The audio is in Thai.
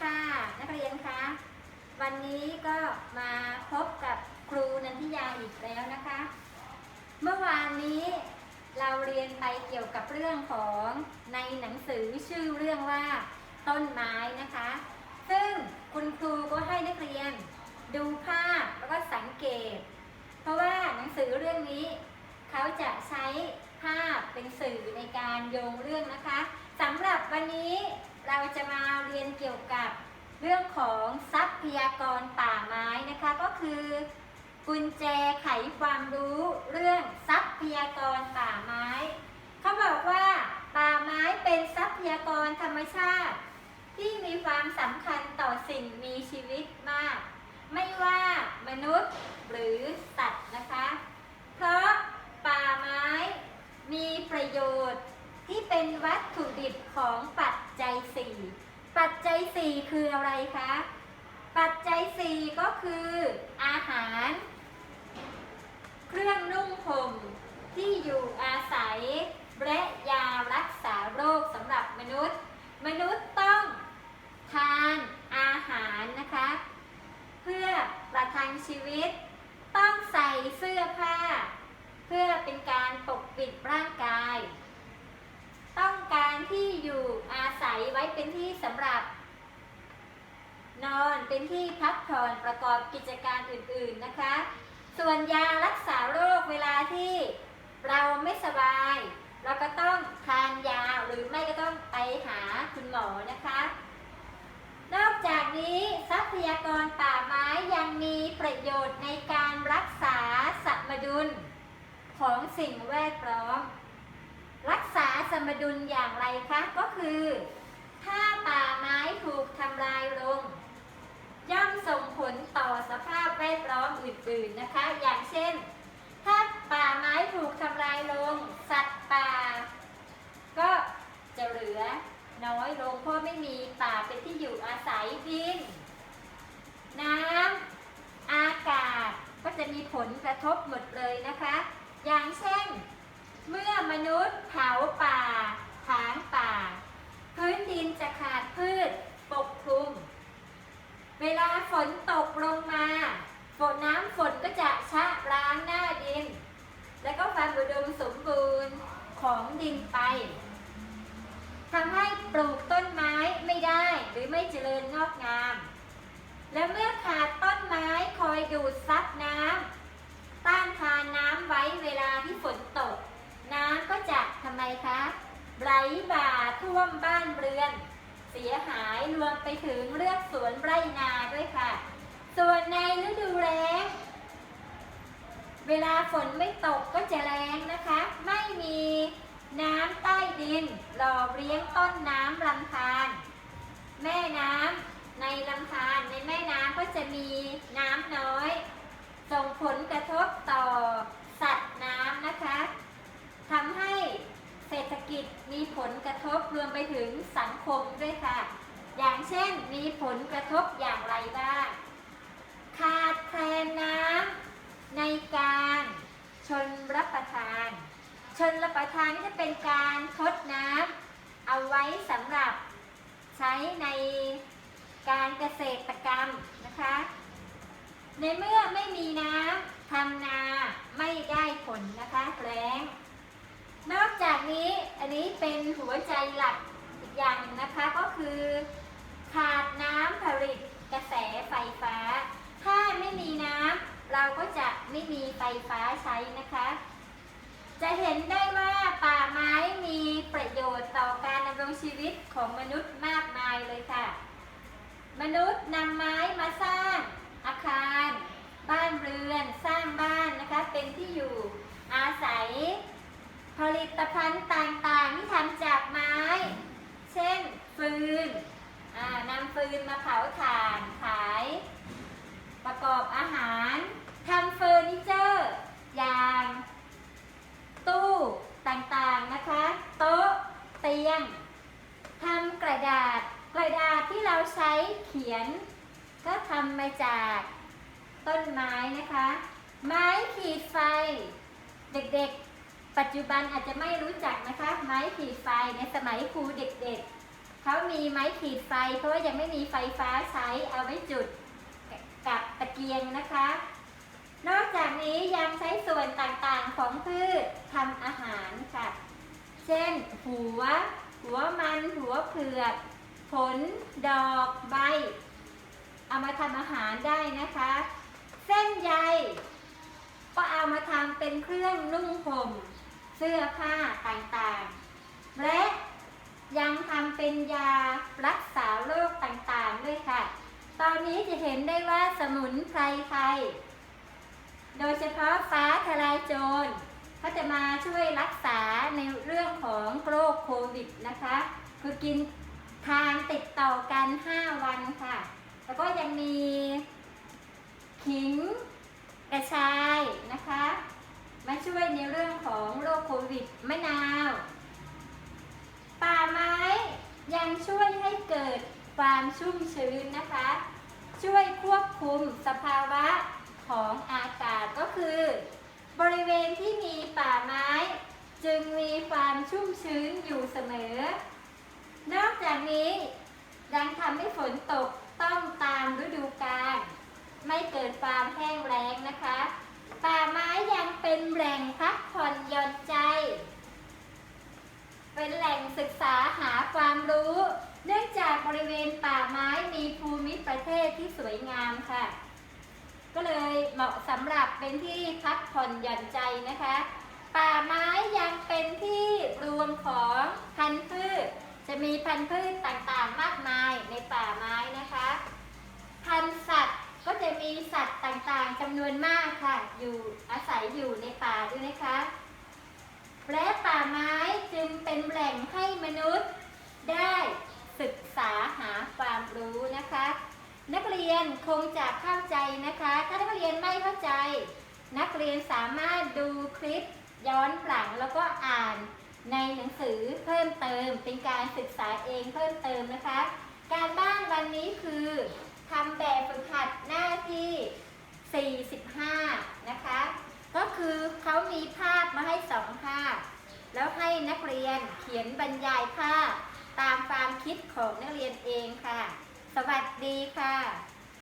ค่ะ นักเรียนคะวันนี้ก็มาพบกับครูนันทิยาอีกแล้วนะคะ เมื่อวานนี้เราเรียนไปเกี่ยวกับเรื่องของในหนังสือชื่อเรื่องว่า ต้นไม้นะคะ ซึ่งคุณครูก็ให้นักเรียน ดูภาพแล้วก็สังเกต เพราะว่าหนังสือเรื่องนี้ เขาจะใช้ภาพเป็นสื่อในการโยงเรื่องนะคะสำหรับวันนี้ เราจะมาเรียนเกี่ยวกับเรื่องของทรัพยากรป่าไม้นะคะ ก็คือ กุญแจไขความรู้เรื่องทรัพยากรป่าไม้ เขาบอกว่าป่าไม้เป็นทรัพยากรธรรมชาติ ที่มีความสำคัญต่อสิ่งมีชีวิตมาก ไม่ว่ามนุษย์หรือสัตว์นะคะ เพราะป่าไม้มีประโยชน์ที่เป็นวัตถุดิบของปัจ จัยสี่ปัจจัยสี่คืออะไรคะ ปัจจัยสี่ก็คืออาหาร เครื่องนุ่งห่มที่อยู่อาศัย และยารักษาโรคสำหรับมนุษย์ มนุษย์ต้องทานอาหารนะคะ เพื่อประทังชีวิต ต้องใส่เสื้อผ้า เพื่อเป็นการปกปิดร่างกาย ต้องการที่อยู่อาศัย ไว้เป็นที่สำหรับ นอนเป็นที่พักผ่อนประกอบกิจการอื่นๆนะคะ ส่วนยารักษาโรคเวลาที่เราไม่สบาย เราก็ต้องทานยาหรือไม่ก็ต้องไปหาคุณหมอนะคะ นอกจากนี้ทรัพยากรป่าไม้ยังมีประโยชน์ในการรักษาสมดุลของสิ่งแวดล้อมรักษาสมดุลอย่างไรคะ ก็คือ ถ้าป่าไม้ถูกทำลายลง ย่อมส่งผลต่อสภาพแวดล้อมอื่นๆนะคะ อย่างเช่น ถ้าป่าไม้ถูกทำลายลง สัตว์ป่า ก็จะเหลือน้อยลงเพราะไม่มีป่าเป็นที่อยู่อาศัยดิน น้ำอากาศก็จะมีผลกระทบหมดเลยนะคะ อย่างเช่น เมื่อมนุษย์เผาป่าถางป่า พื้นดินจะขาดพืชปกคลุม เวลาฝนตกลงมาฝนน้ำฝนก็จะชะล้างหน้าดิน แล้วก็ความอุดมสมบูรณ์ของดินไปทำให้ปลูกต้นไม้ไม่ได้หรือไม่เจริญงอกงาม และเมื่อขาดต้นไม้คอยดูดซับน้ำต้านทานน้ำไว้เวลาที่ฝนตก น้ำก็จะทำไมคะ ไหลบ่าท่วมบ้านเรือน เสียหายรวมไปถึงเรื่องสวนไร่นาด้วยค่ะ ส่วนในฤดูแล้งเวลาฝนไม่ตกก็จะแรงนะคะ ไม่มีน้ำใต้ดิน หล่อเลี้ยงต้นน้ำลำธารแม่น้ำในลำธารในแม่น้ำก็จะมีน้ำน้อย ส่งผลกระทบต่อสัตว์น้ำนะคะทำให้ เศรษฐกิจมีผลกระทบรวมไปถึงสังคมด้วยค่ะ อย่างเช่นมีผลกระทบอย่างไรบ้าง ขาดแคลนน้ำในการชนรับประทาน ชนรับประทานนี่จะเป็นการทดน้ำเอาไว้สำหรับใช้ในการเกษตรกรรมนะคะ ในเมื่อไม่มีน้ำทำนาไม่ได้ผลนะคะแล้ง นอกจากนี้อันนี้เป็นหัวใจหลักอีกอย่างหนึ่งนะคะก็คือ ขาดน้ำผลิตกระแสไฟฟ้า ถ้าไม่มีน้ำเราก็จะไม่มีไฟฟ้าใช้นะคะ จะเห็นได้ว่าป่าไม้มีประโยชน์ต่อการดำรงชีวิตของมนุษย์มากมายเลยค่ะ มนุษย์นำไม้มาสร้างอาคาร บ้านเรือน สร้างบ้านนะคะ เป็นที่อยู่อาศัย ผลิตภัณฑ์ต่างๆที่ทำจากไม้ เช่นฟืนนำฟืนมาเผาถ่านขาย ประกอบอาหารทำเฟอร์นิเจอร์อย่าง ตู้ต่างๆนะคะ โต๊ะเตียงทำกระดาษกระดาษที่เราใช้เขียน ก็ทำมาจากต้นไม้นะคะ ไม้ขีดไฟ เด็กๆ ปัจจุบันอาจจะไม่รู้จักนะคะ ไม้ขีดไฟในสมัยครูเด็กๆ เขามีไม้ขีดไฟ เพราะว่ายังไม่มีไฟฟ้าใช้เอาไว้จุดกับตะเกียงนะคะ นอกจากนี้ยังใช้ส่วนต่างๆของพืชทำอาหารค่ะ เช่น หัว หัวมัน หัวเผือกผล ดอก ใบ เอามาทำอาหารได้นะคะ เส้นใยก็เอามาทำเป็นเครื่องนุ่งห่ม สื้อผ้าต่างๆ และยังทำเป็นยารักษาโรคต่างๆด้วยค่ะ ตอนนี้จะเห็นได้ว่าสมุนไพรไทย โดยเฉพาะฟ้าทลายโจรเขาจะมาช่วยรักษาในเรื่องของโรคโควิดนะคะ คือกินทานติดต่อกัน 5 วันค่ะ แล้วก็ยังมีขิงกระชายนะคะ มาช่วยในเรื่อง วิดมะนาว ป่าไม้ยังช่วยให้เกิดความชุ่มชื้นนะคะ ช่วยควบคุมสภาวะของอากาศก็คือ บริเวณที่มีป่าไม้ จึงมีความชุ่มชื้นอยู่เสมอ นอกจากนี้ยังทำให้ฝนตกต้องตามฤดูกาลไม่เกิดความแห้งแล้งนะคะ ป่าไม้ยังเป็นแหล่งพักผ่อนหย่อนใจ เป็นแหล่งศึกษาหาความรู้ เนื่องจากบริเวณป่าไม้มีภูมิประเทศที่สวยงามค่ะ ก็เลยเหมาะสำหรับเป็นที่พักผ่อนหย่อนใจนะคะ ป่าไม้ยังเป็นที่รวมของพันธุ์พืช จะมีพันธุ์พืชต่างๆ มากมายในป่าไม้นะคะ พันธุ์สัตว์ก็จะมีสัตว์ต่างๆจำนวนมากค่ะ อยู่อาศัยอยู่ในป่าด้วยนะคะ และป่าไม้จึงเป็นแหล่งให้มนุษย์ ได้ศึกษาหาความรู้นะคะ นักเรียนคงจะเข้าใจนะคะ ถ้านักเรียนไม่เข้าใจ นักเรียนสามารถดูคลิปย้อนหลังแล้วก็อ่านในหนังสือเพิ่มเติม เป็นการศึกษาเองเพิ่มเติมนะคะ การบ้านวันนี้คือทำแบบฝึกหัดหน้าที่ 45 นะคะ ก็คือเขามีภาพมาให้สองภาพ แล้วให้นัก เรียนเขียนบรรยายภาพตามความคิดของนักเรียนเองค่ะ สวัสดีค่ะ